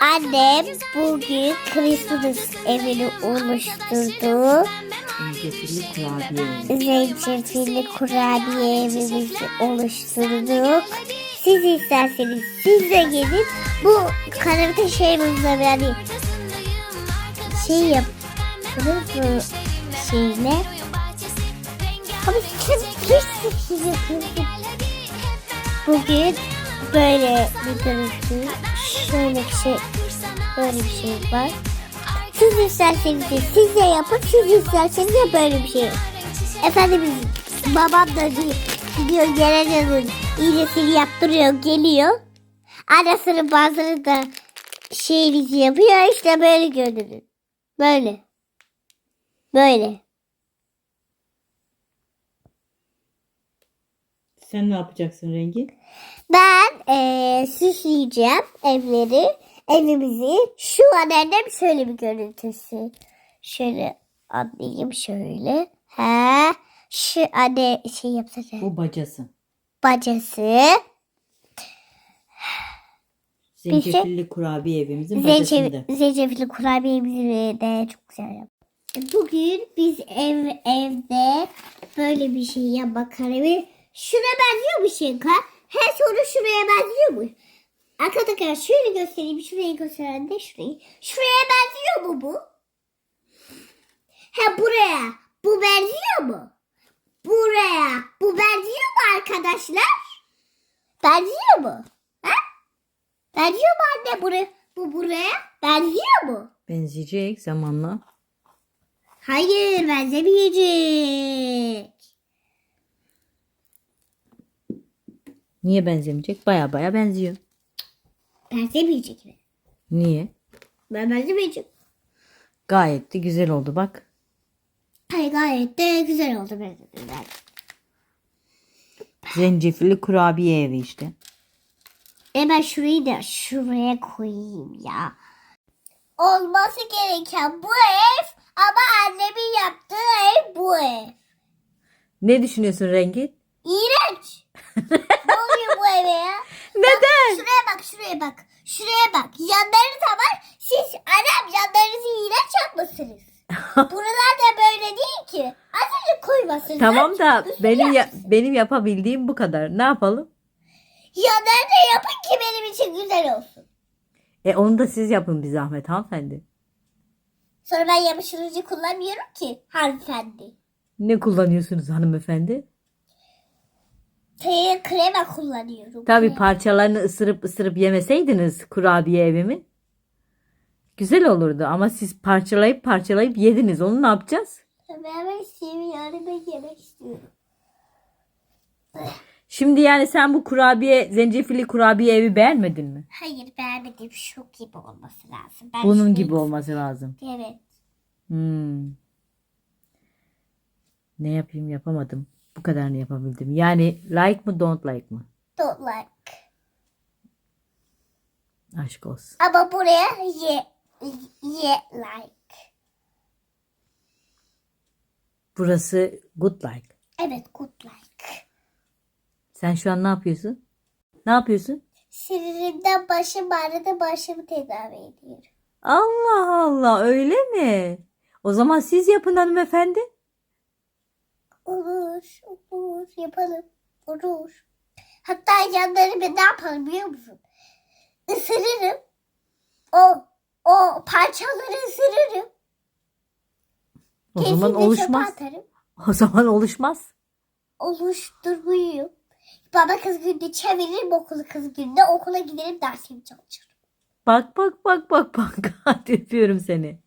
Annem bugün Christmas evini oluşturdu. Zencefilli kurabiye. Zencefilli kurabiye evimizi oluşturduk. Siz isterseniz siz de gelin. Bu karavite şeyimizle yani şey yap. Bu şeyle. Ama siz yapıyorsunuz. Bugün böyle bir görüntü, şöyle bir şey, böyle bir şey var. Siz isterseniz de siz yapın, siz isterseniz de böyle bir şey. Efendimiz babam da di- gidiyor Gerecan'ın iğnesini yaptırıyor, geliyor. Anasının bazıları da şeyinizi yapıyor, işte böyle görünür. Böyle. Böyle. Sen ne yapacaksın rengi? Ben eee süsleyeceğim evleri, evimizi. Şu an annem şöyle bir görüntüsü. Şöyle anlayayım şöyle. He, şu anne şey yapsana. Bu bacası. Bacası. Zencefilli kurabiye evimizin Zencefil, bacasında. zencefilli kurabiyemizi de çok güzel yaptık. Bugün biz ev evde böyle bir şey yapmak kararı. Şuna benziyor mu Şenka? He sonra şuraya benziyor mu? Arkadaşlar şöyle göstereyim. Şurayı gösteren de şurayı. Şuraya benziyor mu bu? He buraya. Bu benziyor mu? Buraya. Bu benziyor mu arkadaşlar? Benziyor mu? Ha? Benziyor mu anne buraya? Bu buraya? Benziyor mu? Benzeyecek zamanla. Hayır benzemeyecek. Niye benzemeyecek? Baya baya benziyor. Benzemeyecek mi? Niye? Ben benzemeyecek. Gayet de güzel oldu bak. Hayır gayet de güzel oldu benzemeden. Zencefilli kurabiye evi işte. E ben şurayı da şuraya koyayım ya. Olması gereken bu ev ama annemin yaptığı ev bu ev. Ne düşünüyorsun rengi? İğrenç. ne oluyor bu eve ya? Neden? Şuraya bak şuraya bak. Şuraya bak. Yanları da var. Siz anam yanlarınızı yapmışsınız. Buralar da böyle değil ki. Azıcık koymasınlar. Tamam da benim ya, benim yapabildiğim bu kadar. Ne yapalım? Yanları da yapın ki benim için güzel olsun. E onu da siz yapın bir zahmet hanımefendi. Sonra ben yapıştırıcı kullanmıyorum ki hanımefendi. Ne kullanıyorsunuz hanımefendi? Te krema kullanıyorum. Tabii Krema. parçalarını ısırıp ısırıp yemeseydiniz kurabiye evimin. Güzel olurdu ama siz parçalayıp parçalayıp yediniz. Onu ne yapacağız? Ben seviyorum. Ben yemek istiyorum. Şimdi yani sen bu kurabiye, zencefilli kurabiye evi beğenmedin mi? Hayır beğenmedim. Şu gibi olması lazım. Ben Bunun gibi olması lazım. Evet. Hmm. Ne yapayım yapamadım. Bu kadarını yapabildim. Yani like mı don't like mı? Don't like. Aşk olsun. Ama buraya ye, ye like. Burası good like. Evet good like. Sen şu an ne yapıyorsun? Ne yapıyorsun? Sinirimden başım ağrıdı başımı tedavi ediyorum. Allah Allah öyle mi? O zaman siz yapın hanımefendi. Olur, olur yapalım. Olur. Hatta yanlarını ne yapalım biliyor musun? Isırırım. O o parçaları ısırırım. O Kesin zaman oluşmaz. atarım. O zaman oluşmaz. Oluşturmayayım. Baba kız günde çeviririm okulu kız günde okula giderim dersimi çalışırım. Bak bak bak bak bak. Hadi öpüyorum seni.